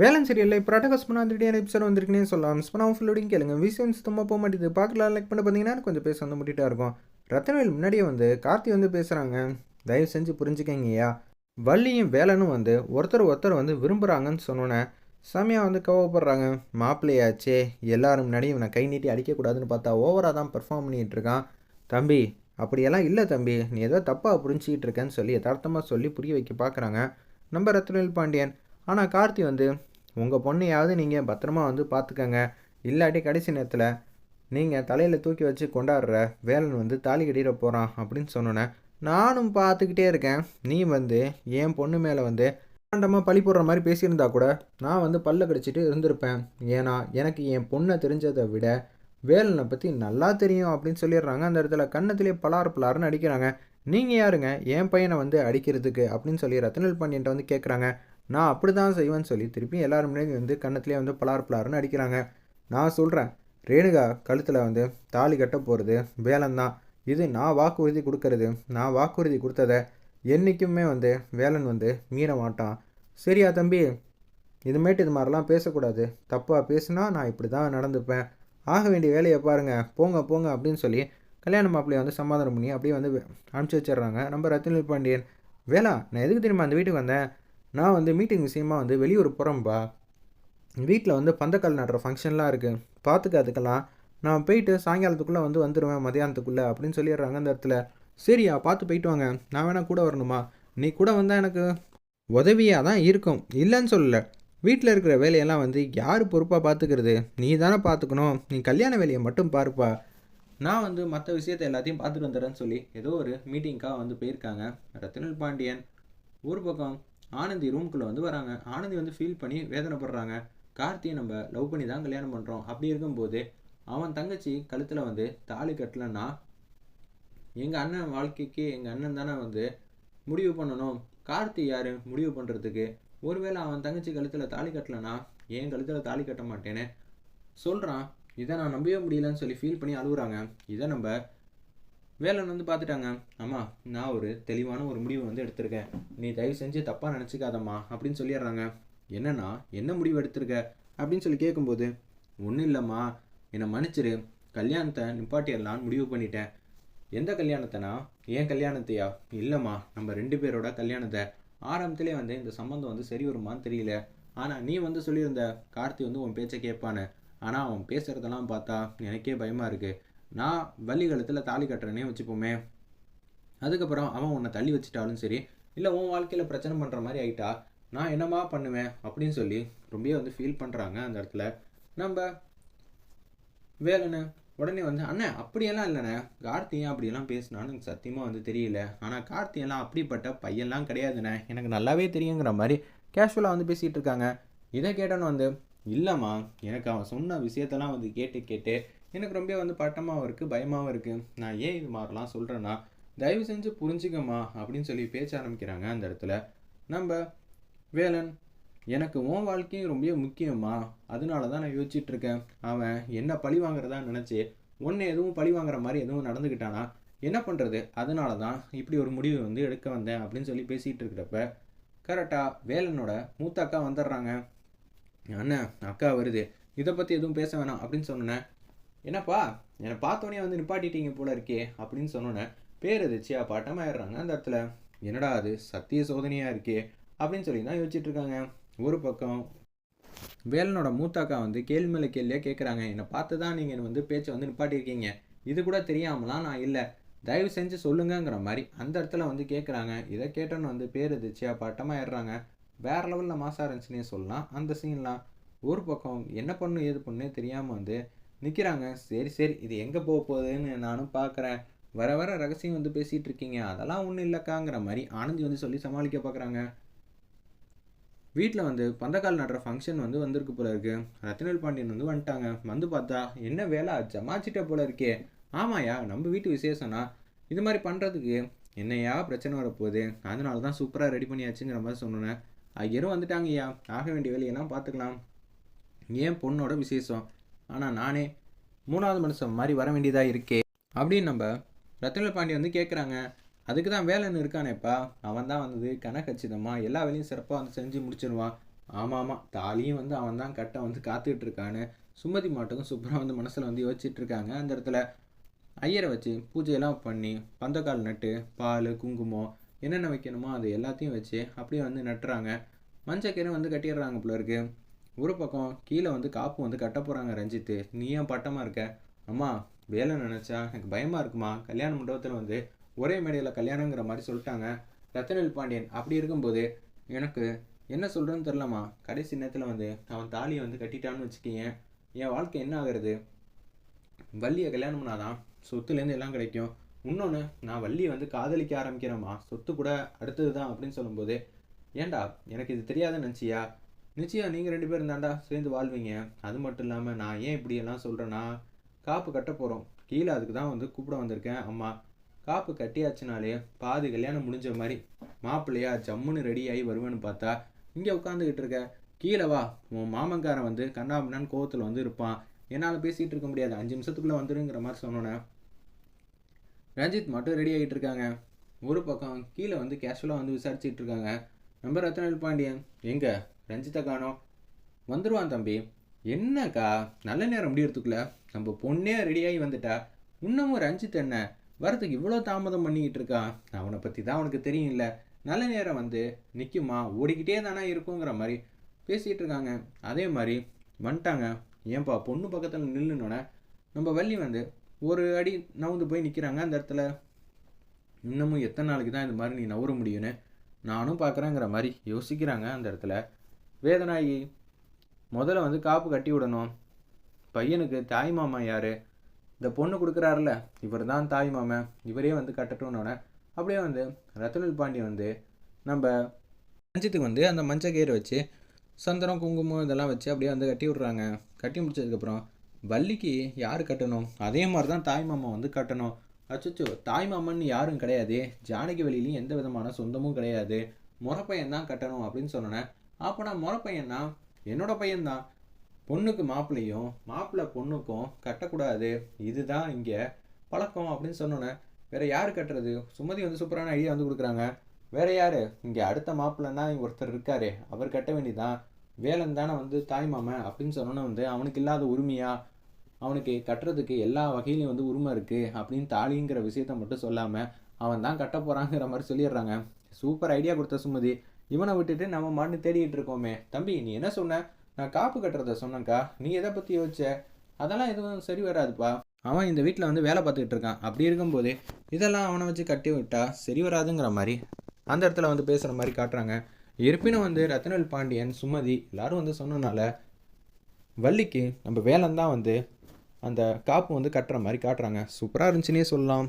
வேலன் சீரியலில் இப்போ அட்டகாசமான அதிரடியான எபிசோட் வந்திருக்குன்னே சொல்லலாம். மிஸ் பண்ணாமல் ஃபுல்லோடையும் கேளுங்க. விஷயம் சுத்தமாக போக மாட்டேது பார்க்கலாம். லைக் பண்ண பார்த்தீங்கன்னா கொஞ்சம் பேச வந்து முட்டிட்டா இருக்கும். ரத்தனவேல் முன்னாடியே வந்து கார்த்தி வந்து பேசுகிறாங்க தயவு செஞ்சு புரிஞ்சுக்கங்கய்யா. வள்ளியும் வேலனும் வந்து ஒருத்தர் ஒருத்தர் வந்து விரும்புகிறாங்கன்னு சொன்னோன்னே சாமியாக வந்து கோவப்படுறாங்க. மாப்பிள்ளையாச்சே எல்லாரும் முன்னாடியும் இவனை கை நீட்டி அடிக்கக்கூடாதுன்னு பார்த்தா ஓவராக தான் பெர்ஃபார்ம் பண்ணிகிட்டு இருக்கான் தம்பி அப்படியெல்லாம் இல்லை தம்பி. நீ ஏதோ தப்பாக புரிஞ்சிக்கிட்டு இருக்கேன்னு சொல்லி யதார்த்தமாக சொல்லி புரிய வைக்க பார்க்குறாங்க. நம்ம ரத்னவேல் பாண்டியன். ஆனால் கார்த்தி வந்து உங்கள் பொண்ணையாவது நீங்கள் பத்திரமா வந்து பார்த்துக்கங்க இல்லாட்டி கடைசி நேரத்தில் நீங்கள் தலையில் தூக்கி வச்சு கொண்டாடுற வேலன் வந்து தாலி கட்டிட போகிறான் அப்படின்னு சொன்னோன்னே நானும் பார்த்துக்கிட்டே இருக்கேன். நீ வந்து என் பொண்ணு மேலே வந்து ஆண்டமாக பழி போடுற மாதிரி பேசியிருந்தா கூட நான் வந்து பல்ல கடிச்சிட்டு இருந்திருப்பேன். ஏன்னா எனக்கு என் பொண்ணை தெரிஞ்சதை விட வேலனை பற்றி நல்லா தெரியும் அப்படின்னு சொல்லிடுறாங்க. அந்த இடத்துல கண்ணத்திலே பலார் பலார்னு அடிக்கிறாங்க. நீங்கள் யாருங்க? என் பையனை வந்து அடிக்கிறதுக்கு அப்படின்னு சொல்லி ரத்னல் பாண்டியன்ட்ட வந்து கேட்குறாங்க நான் அப்படி தான் செய்வேன்னு சொல்லி திருப்பி எல்லாரும் முன்னாடி வந்து கன்னத்துலேயே வந்து பலார் பலார்னு அடிக்கிறாங்க. நான் சொல்கிறேன் ரேணுகா கழுத்தில் வந்து தாலி கட்ட போகிறது வேலன் தான் இது நான் வாக்குறுதி கொடுக்கறது நான் வாக்குறுதி கொடுத்ததை என்றைக்குமே வந்து வேலன் வந்து மீற மாட்டான். சரியா தம்பி இதுமேட்டு இது மாதிரிலாம் பேசக்கூடாது. தப்பாக பேசுனா நான் இப்படி தான் நடந்துப்பேன். ஆக வேண்டிய வேலையை பாருங்கள் போங்க போங்க அப்படின்னு சொல்லி கல்யாண மாப்பிள்ளையை வந்து சமாதானம் பண்ணி அப்படியே வந்து அனுப்பிச்சி வச்சிடுறாங்க. நம்ம ரத்தினல் பாண்டியன் வேலா நான் எதுக்கு தெரியுமா அந்த வீட்டுக்கு வந்தேன்? நான் வந்து மீட்டிங் விஷயமா வந்து வெளியூர் போகிறேன்ப்பா வீட்டில் வந்து பந்தக்கால் நடுற ஃபங்க்ஷன்லாம் இருக்குது பார்த்துக்க அதுக்கெல்லாம். நான் போயிட்டு சாயங்காலத்துக்குள்ளே வந்து வந்துடுவேன் மதியானத்துக்குள்ளே அப்படின்னு சொல்லிடுறாங்க அந்த இடத்துல. சரியா பார்த்து போயிட்டு வாங்க. நான் வேணால் கூட வரணுமா? நீ கூட வந்தால் எனக்கு உதவியாக தான் இருக்கும். இல்லைன்னு சொல்லலை. வீட்டில் இருக்கிற வேலையெல்லாம் வந்து யார் பொறுப்பாக பார்த்துக்கிறது நீ தானே பார்த்துக்கணும் நீ கல்யாண வேலையை மட்டும் பாருப்பா. நான் வந்து மற்ற விஷயத்தை எல்லாத்தையும் பார்த்துட்டு வந்துடுறேன்னு சொல்லி ஏதோ ஒரு மீட்டிங்க்காக வந்து போயிருக்காங்க. ரத்னல் பாண்டியன். ஒரு பக்கம். ஆனந்தி ரூம்குள்ளே வந்து வராங்க. ஆனந்தி வந்து ஃபீல் பண்ணி வேதனைப்படுறாங்க. கார்த்தியை நம்ம லவ் பண்ணி தான் கல்யாணம் பண்ணுறோம் அப்படி இருக்கும்போது அவன் தங்கச்சி கழுத்தில் வந்து தாலி கட்டலன்னா எங்கள் அண்ணன் வாழ்க்கைக்கு எங்கள் அண்ணன் தானே வந்து முடிவு பண்ணணும். கார்த்தி யார்? முடிவு பண்ணுறதுக்கு ஒருவேளை அவன் தங்கச்சி கழுத்தில் தாலி கட்டலைன்னா என் கழுத்தில் தாலி கட்ட மாட்டேன்னு சொல்கிறான் இதை நான் நம்பவே முடியலன்னு சொல்லி ஃபீல் பண்ணி அழுகுறாங்க. இதை நம்ம வேலன் வந்து பார்த்துட்டாங்க அம்மா நான் ஒரு தெளிவான ஒரு முடிவு வந்து எடுத்திருக்கேன். நீ தயவு செஞ்சு தப்பாக நினச்சிக்காதம்மா அப்படின்னு சொல்லிடுறாங்க. என்னன்னா என்ன முடிவு எடுத்திருக்க? அப்படின்னு சொல்லி கேட்கும்போது ஒன்றும் இல்லைம்மா என்னை மன்னிச்சிரு. கல்யாணத்தை நிப்பாட்டிடலான்னு முடிவு பண்ணிட்டேன். எந்த கல்யாணத்தைனா ஏன் கல்யாணத்தையா? இல்லைம்மா நம்ம ரெண்டு பேரோட கல்யாணத்தை. ஆரம்பத்திலே வந்து இந்த சம்மந்தம் வந்து சரி வருமான்னு தெரியல. ஆனால் நீ வந்து சொல்லியிருந்த கார்த்தி வந்து உன் பேச்சை கேட்பானு ஆனால் அவன் பேசுகிறதெல்லாம் பார்த்தா எனக்கே பயமாக இருக்குது நான் வள்ளி கழுத்தில் தாலி கட்டுறேனே வச்சுப்போமே. அதுக்கப்புறம் அவன் உன்னை தள்ளி வச்சுட்டாலும் சரி இல்லை உன் வாழ்க்கையில் பிரச்சனை பண்ணுற மாதிரி ஆயிட்டா நான் என்னம்மா பண்ணுவேன் அப்படின்னு சொல்லி ரொம்பவே வந்து ஃபீல் பண்ணுறாங்க அந்த இடத்துல. நம்ம வேலைன்னு உடனே வந்து அண்ணே அப்படியெல்லாம் இல்லைண்ணே. கார்த்தியன் அப்படியெல்லாம் பேசினான்னு எனக்கு சத்தியமாக வந்து தெரியல. ஆனால் கார்த்தியெல்லாம் அப்படிப்பட்ட பையன்லாம் கிடையாதுண்ணே. எனக்கு நல்லாவே தெரியுங்கிற மாதிரி கேஷுவலாக வந்து பேசிகிட்டு இருக்காங்க. இதை கேட்டோன்னு வந்து இல்லைம்மா எனக்கு அவன் சொன்ன விஷயத்தெல்லாம் வந்து கேட்டு கேட்டு எனக்கு ரொம்ப வந்து பட்டமாகவும் இருக்குது பயமாகவும் இருக்குது நான் ஏன் இது மாதிரிலாம் சொல்கிறேன்னா தயவு செஞ்சு புரிஞ்சுக்கம்மா அப்படின்னு சொல்லி பேச ஆரம்பிக்கிறாங்க அந்த இடத்துல. நம்ம வேலன் எனக்கு உன் வாழ்க்கையும் ரொம்ப முக்கியமா அதனால தான் நான் யோசிச்சிட்டுருக்கேன் அவன் என்ன பழி வாங்குறதா நினச்சி ஒன்று எதுவும் பழி வாங்குற மாதிரி எதுவும் நடந்துக்கிட்டானா என்ன பண்ணுறது அதனால தான் இப்படி ஒரு முடிவு வந்து எடுக்க வந்தேன் அப்படின்னு சொல்லி பேசிகிட்டு இருக்கிறப்ப கரெக்டாக வேலனோட மூத்த அக்கா வந்துடுறாங்க. அண்ணன் அக்கா வருது. இதை பற்றி எதுவும் பேச வேணாம் அப்படின்னு சொன்னேன் என்னப்பா என்னை பார்த்தோன்னே வந்து நிப்பாட்டிட்டீங்க போல இருக்கே அப்படின்னு சொன்னோன்னே பேர் எதிர்ச்சியா பாட்டமாயிடுறாங்க அந்த இடத்துல. என்னடா அது சத்திய சோதனையாக இருக்கே அப்படின்னு சொல்லி தான் யோசிச்சுட்டு இருக்காங்க. ஒரு பக்கம் வேலனோட மூத்தாக்கா வந்து கேள்வி மேலே கேள்வியாக கேட்குறாங்க என்னை பார்த்து தான் நீங்கள் வந்து பேச்சை வந்து நிப்பாட்டியிருக்கீங்க. இது கூட தெரியாமலாம் நான் இல்லை. தயவு செஞ்சு சொல்லுங்கங்கிற மாதிரி அந்த இடத்துல வந்து கேட்குறாங்க இதை கேட்டோன்னு வந்து பேர் எதிர்ச்சியா பட்டமாயிடுறாங்க. வேற லெவலில் மாசாக இருந்துச்சுன்னே சொல்லலாம். அந்த சீன்லாம் ஒரு பக்கம் என்ன பண்ணு ஏது பண்ணு தெரியாமல் வந்து நிற்கிறாங்க சரி சரி இது எங்கே போக போகுதுன்னு நானும் பார்க்குறேன் வர வர ரகசியம் வந்து பேசிகிட்டு இருக்கீங்க. அதெல்லாம் ஒன்றும் இல்லைக்காங்கிற மாதிரி ஆனந்தி வந்து சொல்லி சமாளிக்க பார்க்குறாங்க வீட்டில் வந்து பந்தக்கால் நடுற ஃபங்க்ஷன் வந்து வந்திருக்கு போல இருக்கு. ரத்னல் பாண்டியன் வந்து வந்துட்டாங்க. வந்து பார்த்தா என்ன வேலை? ஜமாச்சிட்ட போல இருக்கே. ஆமாயா நம்ம வீட்டு விசேஷம்னா இது மாதிரி பண்ணுறதுக்கு என்னையா பிரச்சனை வரப்போகுது? அதனால தான் சூப்பராக ரெடி பண்ணியாச்சுங்கிற மாதிரி சொன்னேன் ஐயரும் வந்துட்டாங்கய்யா. ஆக வேண்டிய வேலையெல்லாம் பார்த்துக்கலாம் ஏன் பொண்ணோட விசேஷம்? ஆனால் நானே மூணாவது மனுஷன் மாதிரி வர வேண்டியதாக இருக்கே அப்படின்னு நம்ம ரத்னல் பாண்டி வந்து கேட்குறாங்க அதுக்கு தான் வேலைன்னு இருக்கானேப்பா. அவன் தான் வந்தது கனகச்சிதமாக எல்லா வேலையும் சிறப்பாக வந்து செஞ்சு முடிச்சிருவான். ஆமாம் ஆமாம் தாலியும் வந்து அவன் தான் கட்ட வந்து காத்துக்கிட்டு இருக்கான்னு சுமதி மாட்டுக்கும் சூப்பராக வந்து மனசில் வந்து யோசிச்சுட்டு இருக்காங்க. அந்த இடத்துல ஐயரை வச்சு பூஜையெல்லாம் பண்ணி பந்தக்கால் நட்டு பால் குங்குமம் என்னென்ன வைக்கணுமோ அது எல்லாத்தையும் வச்சு அப்படியே வந்து நட்டுறாங்க. மஞ்சக்கீரை வந்து கட்டிடுறாங்க போல ஒரு பக்கம் கீழே வந்து காப்பு வந்து கட்ட போகிறாங்க ரஞ்சித்து. நீ ஏன் பட்டமாக இருக்க? அம்மா வேலை நினச்சா எனக்கு பயமாக இருக்குமா? கல்யாண மண்டபத்தில் வந்து ஒரே மேடையில் கல்யாணங்கிற மாதிரி சொல்லிட்டாங்க. ரத்தனவேல் பாண்டியன் அப்படி இருக்கும்போது எனக்கு என்ன சொல்கிறேன்னு தெரிலம்மா கடைசி நேரத்தில் வந்து அவன் தாலியை வந்து கட்டிட்டான்னு வச்சுக்கிங்க என் வாழ்க்கை என்ன ஆகிறது? வள்ளியை கல்யாணம் பண்ணாதான் சொத்துலேருந்து எல்லாம் கிடைக்கும். இன்னொன்று நான் வள்ளியை வந்து காதலிக்க ஆரம்பிக்கிறேம்மா. சொத்து கூட அடுத்தது தான் அப்படின்னு சொல்லும்போது ஏன்டா எனக்கு இது தெரியாத நினச்சியா? நிச்சயம் நீங்கள் ரெண்டு பேரும் தாண்டா சேர்ந்து வாழ்வீங்க. அது மட்டும் இல்லாமல் நான் ஏன் இப்படியெல்லாம் சொல்கிறேன்னா காப்பு கட்ட போகிறோம் கீழே அதுக்கு தான் வந்து கூப்பிட வந்திருக்கேன் அம்மா. காப்பு கட்டியாச்சுனாலே பாதி கல்யாணம் முடிஞ்ச மாதிரி மாப்பிள்ளையா ஜம்முன்னு ரெடி ஆகி வருவேன்னு பார்த்தா இங்கே உட்காந்துக்கிட்டு இருக்க கீழே வா. உன் மாமன்காரன் வந்து கண்ணாபின்னான்னு கோவத்தில் வந்து இருப்பான். என்னால் பேசிகிட்டு இருக்க முடியாது. அஞ்சு நிமிஷத்துக்குள்ளே வந்துருங்கிற மாதிரி சொன்னோன்னே. ரஞ்சித் மட்டும் ரெடி ஆகிட்டு இருக்காங்க. ஒரு பக்கம் கீழே வந்து கேஷுவலாக வந்து விசாரிச்சிட்டு இருக்காங்க. நம்ம ரத்னவேல் பாண்டியன் எங்கே? ரஞ்சித்தை காணோம் வந்துடுவான் தம்பி. என்னக்கா? நல்ல நேரம் முடியறதுக்குள்ள. நம்ம பொண்ணே ரெடியாகி வந்துட்டா. இன்னமும் ரஞ்சித் என்ன? வரத்துக்கு இவ்வளோ தாமதம் பண்ணிக்கிட்டு இருக்கான். அவனை பற்றி தான் அவனுக்கு தெரியும்ல. நல்ல நேரம் வந்து நிற்குமா ஓடிக்கிட்டே தானே இருக்குங்கிற மாதிரி பேசிகிட்டு இருக்காங்க. அதே மாதிரி வந்துட்டாங்க. ஏன்பா பொண்ணு பக்கத்தில் நில்லுனோடனே நம்ம வள்ளி வந்து ஒரு அடி நவுந்து போய் நிற்கிறாங்க அந்த இடத்துல. இன்னமும் எத்தனை நாளைக்கு தான் இந்த மாதிரி நீ நவுற முடியும்னு நானும் பார்க்குறேங்கிற மாதிரி யோசிக்கிறாங்க அந்த இடத்துல. வேதனாயி முதல்ல வந்து காப்பு கட்டி விடணும். பையனுக்கு தாய் மாமா யார்? இந்த பொண்ணு கொடுக்குறாருல இவர் தான் தாய் மாமன் இவரே வந்து கட்டட்டும்னோடனே அப்படியே வந்து ரத்னல் பாண்டி வந்து நம்ம ரஞ்சித்துக்கு வந்து அந்த மஞ்சள் கயிறு வச்சு சந்தனம் குங்குமம் இதெல்லாம் வச்சு அப்படியே வந்து கட்டி விட்றாங்க. கட்டி முடிச்சதுக்கப்புறம் வள்ளிக்கு யார் கட்டணும்? அதே மாதிரி தான் தாய் மாமா வந்து கட்டணும். அச்சோ தாய் மாமன்னு யாரும் கிடையாது. ஜானகி வழியிலையும் எந்த விதமான சொந்தமும் கிடையாது. முறப்பையன் தான் கட்டணும் அப்படின்னு சொன்னோன்னே அப்போ நான் முறப்பையன்னா என்னோட பையன்தான். பொண்ணுக்கு மாப்பிள்ளையும் மாப்பிள்ளை பொண்ணுக்கும் கட்டக்கூடாது. இதுதான் இங்கே பழக்கம் அப்படின்னு சொன்னோன்னே வேற யார் கட்டுறது? சுமதி வந்து சூப்பரான ஐடியா வந்து கொடுக்குறாங்க. வேற யார்? இங்கே அடுத்த மாப்பிள்ளைன்னா ஒருத்தர் இருக்காரு. அவர் கட்ட வேண்டியதான் வேலன் தானே வந்து தாய் மாமன் அப்படின்னு சொன்னோன்னே வந்து அவனுக்கு இல்லாத உரிமையா? அவனுக்கு கட்டுறதுக்கு எல்லா வகையிலையும் வந்து உரிமை இருக்குது அப்படின்னு தாலிங்கிற விஷயத்த மட்டும் சொல்லாமல் அவன் தான் கட்ட போகிறாங்கிற மாதிரி சொல்லிடுறாங்க. சூப்பர் ஐடியா கொடுத்த சுமதி. இவனை விட்டுட்டு நம்ம மண்ணு தேடிட்டு இருக்கோமே. தம்பி நீ என்ன சொன்ன? நான் காப்பு கட்டுறத சொன்னேன்க்கா. நீ எதை பற்றி யோசிச்ச? அதெல்லாம் எதுவும் சரி வராதுப்பா. அவன் இந்த வீட்டில் வந்து வேலை பார்த்துக்கிட்டு இருக்கான். அப்படி இருக்கும்போது இதெல்லாம் அவனை வச்சு கட்டி விட்டா சரி வராதுங்கிற மாதிரி அந்த இடத்துல வந்து பேசுகிற மாதிரி காட்டுறாங்க. இருப்பினும் வந்து ரத்னவேல் பாண்டியன் சுமதி எல்லாரும் வந்து சொன்னனால வள்ளிக்கு நம்ம வேலன் தான் வந்து அந்த காப்பு வந்து கட்டுற மாதிரி காட்டுறாங்க. சூப்பராக இருந்துச்சுன்னே சொல்லலாம்.